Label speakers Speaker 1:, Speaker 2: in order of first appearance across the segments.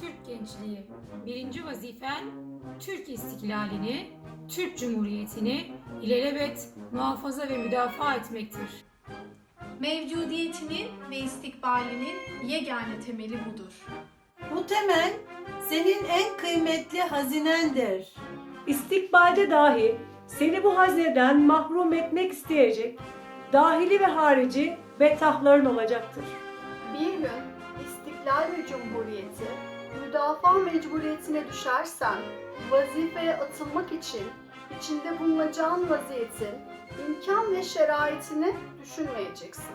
Speaker 1: Türk gençliği! Birinci vazifen Türk istiklalini, Türk Cumhuriyeti'ni ilelebet muhafaza ve müdafaa etmektir.
Speaker 2: Mevcudiyetinin ve istikbalinin yegane temeli budur.
Speaker 3: Bu temel senin en kıymetli hazinendir.
Speaker 4: İstikbalde dahi seni bu hazineden mahrum etmek isteyecek dahili ve harici betahların olacaktır.
Speaker 5: Bir gün istiklal ve cumhuriyeti müdafaa mecburiyetine düşersen vazifeye atılmak için içinde bulunacağın vaziyetin imkan ve şeraitini düşünmeyeceksin.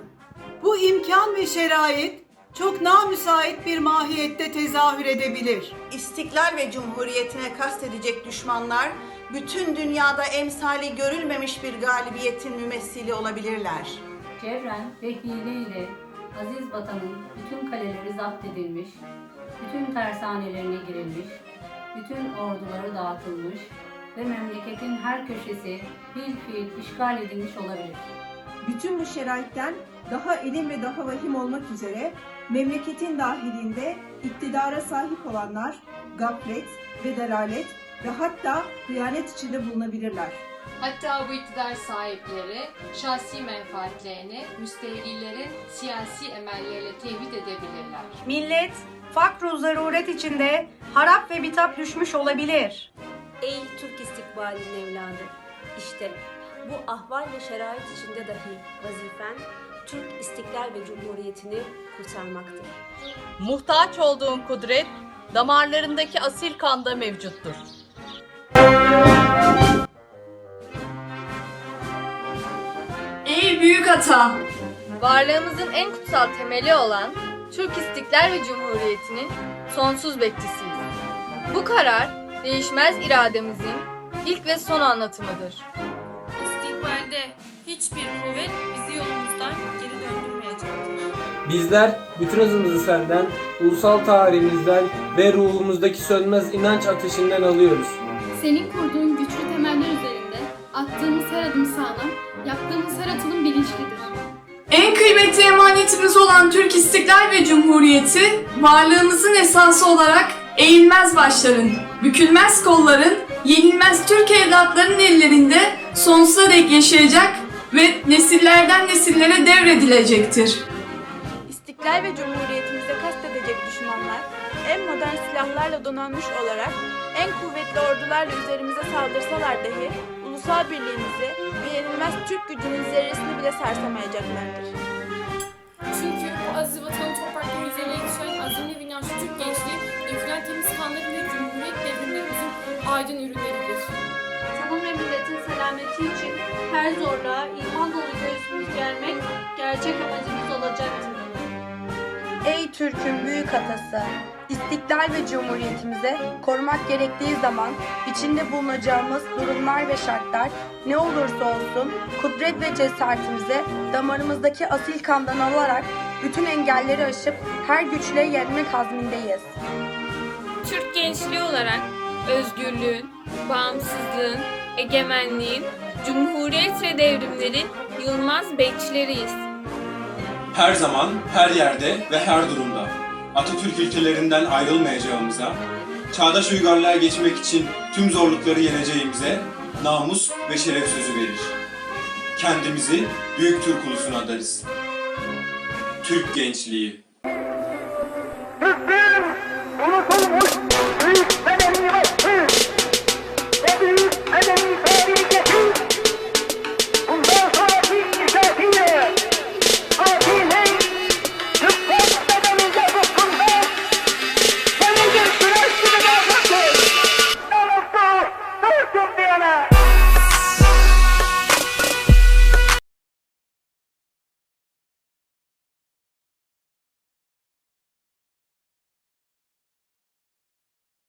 Speaker 3: Bu imkan ve şerait çok namüsait bir mahiyette tezahür edebilir.
Speaker 6: İstiklal ve cumhuriyetine kastedecek düşmanlar bütün dünyada emsali görülmemiş bir galibiyetin mümessili olabilirler.
Speaker 7: Çevren ve hileyle aziz vatanın bütün kaleleri zapt edilmiş, bütün tersanelerine girilmiş, bütün orduları dağıtılmış ve memleketin her köşesi bil fiil işgal edilmiş olabilir.
Speaker 8: Bütün bu şeraitten daha elim ve daha vahim olmak üzere memleketin dahilinde iktidara sahip olanlar gaflet ve dalalet ve hatta hıyanet içinde bulunabilirler.
Speaker 9: Hatta bu iktidar sahipleri şahsi menfaatlerini müstehlilerin siyasi emelleriyle tevhid edebilirler.
Speaker 10: Millet fakru zaruret içinde harap ve bitap düşmüş olabilir.
Speaker 11: Ey Türk istikbalinin evladı! İşte bu ahval ve şerait içinde dahi vazifen Türk istiklal ve cumhuriyetini kurtarmaktır.
Speaker 12: Muhtaç olduğun kudret damarlarındaki asil kanda mevcuttur.
Speaker 2: Ey büyük ata!
Speaker 12: Varlığımızın en kutsal temeli olan Türk İstiklal ve Cumhuriyeti'nin sonsuz bekçisiyiz. Bu karar değişmez irademizin ilk ve son anlatımıdır.
Speaker 1: İstikbalde hiçbir kuvvet bizi yolumuzdan geri döndürmeyecektir.
Speaker 13: Bizler bütün hızımızı senden, ulusal tarihimizden ve ruhumuzdaki sönmez inanç ateşinden alıyoruz.
Speaker 2: Senin kurduğun güçlü temeller üzerinde attığımız her adım sağlam, yaptığımız her atılım bilinçlidir. En kıymetli emanetimiz olan Türk İstiklal ve Cumhuriyeti, varlığımızın esası olarak eğilmez başların, bükülmez kolların, yenilmez Türk evlatlarının ellerinde sonsuza dek yaşayacak ve nesillerden nesillere devredilecektir.
Speaker 8: İstiklal ve cumhuriyetimize kastedecek düşmanlar en modern silahlarla donanmış olarak en kuvvetli ordularla üzerimize saldırsalar dahi ulusal birliğimizi ve yenilmez Türk gücünün zerresini bile sarsamayacaklardır.
Speaker 1: Çünkü bu aziz vatanın toprakları üzerine yetişen azimli ve inançlı Türk gençliği dökülen aydın ürünleridir.
Speaker 10: Vatan ve milletin selameti için her zorluğa iman dolu göğsümüz germek gerçek amacımız olacaktır.
Speaker 8: Ey Türk'ün büyük atası! İstiklal ve cumhuriyetimize korumak gerektiği zaman içinde bulunacağımız durumlar ve şartlar ne olursa olsun kudret ve cesaretimize damarımızdaki asil kandan alarak bütün engelleri aşıp her güçle yenmek azmindeyiz.
Speaker 1: Türk gençliği olarak özgürlüğün, bağımsızlığın, egemenliğin, cumhuriyet ve devrimlerin yılmaz bekçileriyiz.
Speaker 13: Her zaman, her yerde ve her durumda Atatürk ilkelerinden ayrılmayacağımıza, çağdaş uygarlığa geçmek için tüm zorlukları yeneceğimize namus ve şeref sözü verir. Kendimizi büyük Türk ulusuna adarız. Türk gençliği